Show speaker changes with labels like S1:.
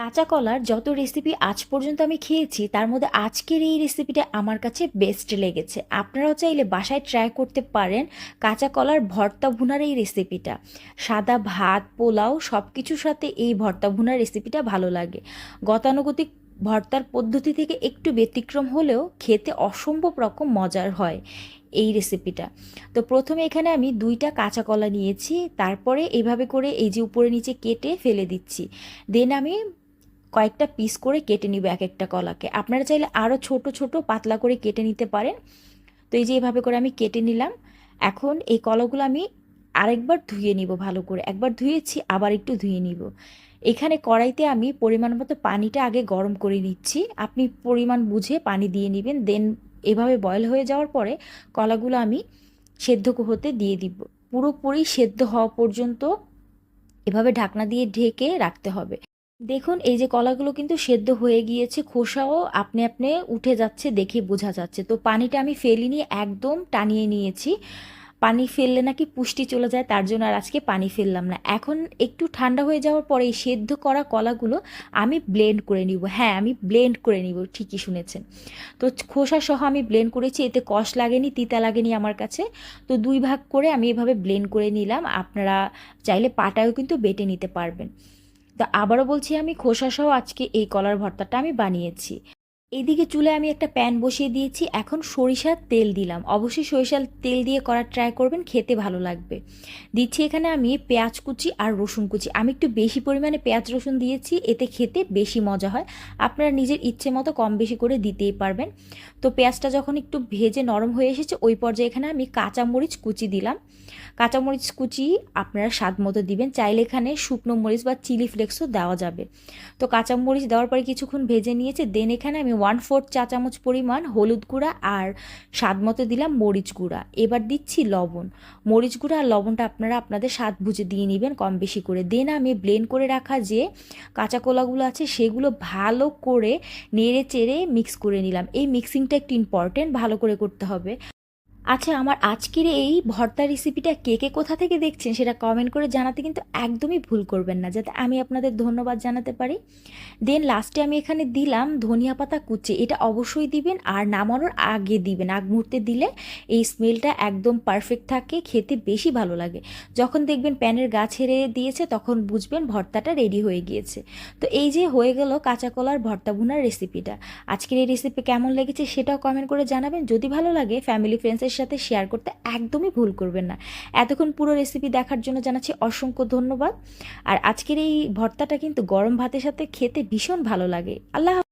S1: কাঁচা কলার যত রেসিপি আজ পর্যন্ত আমি খেয়েছি, তার মধ্যে আজকের এই রেসিপিটা আমার কাছে বেস্ট লেগেছে। আপনারাও চাইলে বাসায় ট্রাই করতে পারেন কাঁচা কলার ভর্তা ভুনার এই রেসিপিটা সাদা ভাত, পোলাও সব কিছুর সাথে এই ভর্তা ভুনার রেসিপিটা ভালো লাগে। গতানুগতিক ভর্তার পদ্ধতি থেকে একটু ব্যতিক্রম হলেও খেতে অসম্ভব রকম মজার হয় এই রেসিপিটা তো প্রথমে এখানে আমি দুইটা কাঁচা কলা নিয়েছি, তারপরে এইভাবে করে এই যে উপরে নিচে কেটে ফেলে দিচ্ছি। দেন আমি কয়েকটা পিস করে কেটে নিব এক একটা কলাকে। আপনারা চাইলে আরও ছোট ছোট পাতলা করে কেটে নিতে পারেন। তো এই যে এভাবে করে আমি কেটে নিলাম। এখন এই কলাগুলো আমি আরেকবার ধুয়ে নিব ভালো করে। একবার ধুয়েছি, আবার একটু ধুয়ে নিব। এখানে কড়াইতে আমি পরিমাণ মতো পানিটা আগে গরম করে নিচ্ছি। আপনি পরিমাণ বুঝে পানি দিয়ে নেবেন। দেন এভাবে বয়ল হয়ে যাওয়ার পরে কলাগুলো আমি সেদ্ধ হতে দিয়ে দিব। পুরোপুরি সেদ্ধ হওয়া পর্যন্ত এভাবে ঢাকনা দিয়ে ঢেকে রাখতে হবে। দেখুন, এই যে কলাগুলো কিন্তু সেদ্ধ হয়ে গিয়েছে, খোসাও আপনি আপনি উঠে যাচ্ছে দেখে বোঝা যাচ্ছে। তো পানিটা আমি ফেলিনি, একদম টানিয়ে নিয়েছি। পানি ফেললে নাকি পুষ্টি চলে যায়, তার জন্য আর আজকে পানি ফেললাম না। এখন একটু ঠান্ডা হয়ে যাওয়ার পরে এই সেদ্ধ করা কলাগুলো আমি ব্লেন্ড করে নিব। হ্যাঁ আমি ব্লেন্ড করে নিব, ঠিকই শুনেছেন। তো খোসা সহ আমি ব্লেন্ড করেছি, এতে কষ লাগেনি, তিতা লাগেনি আমার কাছে। তো দুই ভাগ করে আমি এভাবে ব্লেন্ড করে নিলাম। আপনারা চাইলে পাটাও কিন্তু বেটে নিতে পারবেন। তো আবারও বলছি আমি খোসাসহ আজকে এই কলার ভর্তাটা আমি বানিয়েছি। এইদিকে চুলে আমি একটা প্যান বসিয়ে দিয়েছি। এখন সরিষার তেল দিলাম। অবশ্যই সরিষার তেল দিয়ে করার ট্রাই করবেন, খেতে ভালো লাগবে। দিচ্ছি এখানে আমি পেঁয়াজ কুচি আর রসুন কুচি। আমি একটু বেশি পরিমাণে পেঁয়াজ রসুন দিয়েছি, এতে খেতে বেশি মজা হয়। আপনারা নিজের ইচ্ছে মতো কম বেশি করে দিতেই পারবেন। তো পেঁয়াজটা যখন একটু ভেজে নরম হয়ে এসেছে, ওই পর্যায়ে এখানে আমি কাঁচামরিচ কুচি দিলাম। কাঁচামরিচ কুচি আপনারা স্বাদ মতো দিবেন। চাইলে এখানে শুকনো মরিচ বা চিলি ফ্লেক্সও দেওয়া যাবে। তো কাঁচামরিচ দেওয়ার পরে কিছুক্ষণ ভেজে নিয়েছে, দেন এখানে আমি ওয়ান ফোর্থ চা চামচ পরিমাণ হলুদ গুঁড়া আর স্বাদ মতো দিলাম মরিচ গুঁড়া। এবার দিচ্ছি লবণ। মরিচ গুঁড়া আর লবণটা আপনারা আপনাদের স্বাদ বুঝে দিয়ে নেবেন কম বেশি করে। দেন আমি ব্লেন্ড করে রাখা যে কাঁচা কলাগুলো আছে সেগুলো ভালো করে নেড়ে চেড়ে মিক্স করে নিলাম। এই মিক্সিংটা একটু ইম্পর্টেন্ট ভালো করে করতে হবে। আচ্ছা আমার আজকের এই ভর্তা রেসিপিটা কে কে কোথা থেকে দেখছেন সেটা কমেন্ট করে জানাতে কিন্তু একদমই ভুল করবেন না, যাতে আমি আপনাদের ধন্যবাদ জানাতে পারি। দেন লাস্টে আমি এখানে দিলাম ধনিয়া পাতা কুচি। এটা অবশ্যই দিবেন আর নামানোর আগে দিবেন। আগ মুহূর্তে দিলে এই স্মেলটা একদম পারফেক্ট থাকে, খেতে বেশি ভালো লাগে। যখন দেখবেন প্যানের গা ছেড়ে দিয়েছে, তখন বুঝবেন ভর্তাটা রেডি হয়ে গিয়েছে। তো এই যে হয়ে গেল কাঁচা কলার ভর্তা ভুনার রেসিপিটা আজকের এই রেসিপি কেমন লেগেছে সেটাও কমেন্ট করে জানাবেন। যদি ভালো লাগে ফ্যামিলি ফ্রেন্ডসের সাথে শেয়ার করতে একদমই ভুল করবেন না। এতক্ষণ পুরো রেসিপি দেখার জন্য জানাচ্ছি অসংখ্য ধন্যবাদ। আর আজকের এই ভর্তাটা কিন্তু গরম ভাতের সাথে খেতে ভীষণ ভালো লাগে। আল্লাহ।